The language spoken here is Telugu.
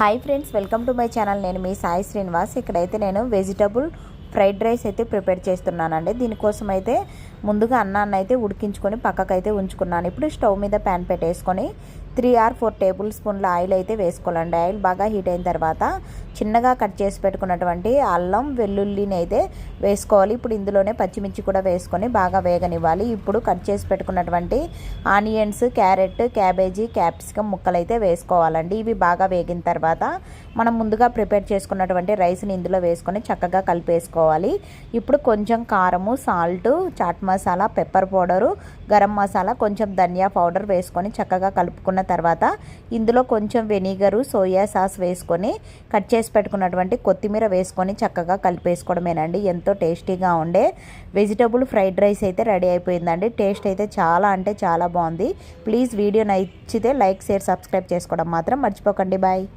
Hi friends welcome to my channel నేను మీ సాయి శ్రీనివాస్. ఇక్కడైతే నేను వెజిటబుల్ ఫ్రైడ్ రైస్ అయితే ప్రిపేర్ చేస్తున్నానండి. దీనికోసం అయితే ముందుగా అన్నాన్ని అయితే ఉడికించుకొని పక్కకైతే ఉంచుకున్నాను. ఇప్పుడు స్టవ్ మీద ప్యాన్ పెట్టేసుకొని త్రీ ఆర్ ఫోర్ టేబుల్ స్పూన్ల ఆయిల్ అయితే వేసుకోవాలండి. ఆయిల్ బాగా హీట్ అయిన తర్వాత చిన్నగా కట్ చేసి పెట్టుకున్నటువంటి అల్లం వెల్లుల్లిని అయితే వేసుకోవాలి. ఇప్పుడు ఇందులోనే పచ్చిమిర్చి కూడా వేసుకొని బాగా వేగనివ్వాలి. ఇప్పుడు కట్ చేసి పెట్టుకున్నటువంటి ఆనియన్స్ క్యారెట్ క్యాబేజీ క్యాప్సికమ్ ముక్కలు అయితే వేసుకోవాలండి. ఇవి బాగా వేగిన తర్వాత మనం ముందుగా ప్రిపేర్ చేసుకున్నటువంటి రైస్ని ఇందులో వేసుకొని చక్కగా కలిపేసుకోవాలి. ఇప్పుడు కొంచెం కారము salt chaat masala pepper powder garam masala కొంచెం ధనియా పౌడర్ వేసుకొని చక్కగా కలుపుకున్న తర్వాత ఇందులో కొంచెం వెనిగరు సోయా సాస్ వేసుకొని కట్ చేసి పెట్టుకున్నటువంటి కొత్తిమీర వేసుకొని చక్కగా కలిపేసుకోవడమేనండి. ఎంతో టేస్టీగా ఉండే వెజిటబుల్ ఫ్రైడ్ రైస్ అయితే రెడీ అయిపోయిందండి. టేస్ట్ అయితే చాలా అంటే చాలా బాగుంది. ప్లీజ్ వీడియో నచ్చితే లైక్ షేర్ సబ్స్క్రైబ్ చేసుకోవడం మాత్రం మర్చిపోకండి. బాయ్.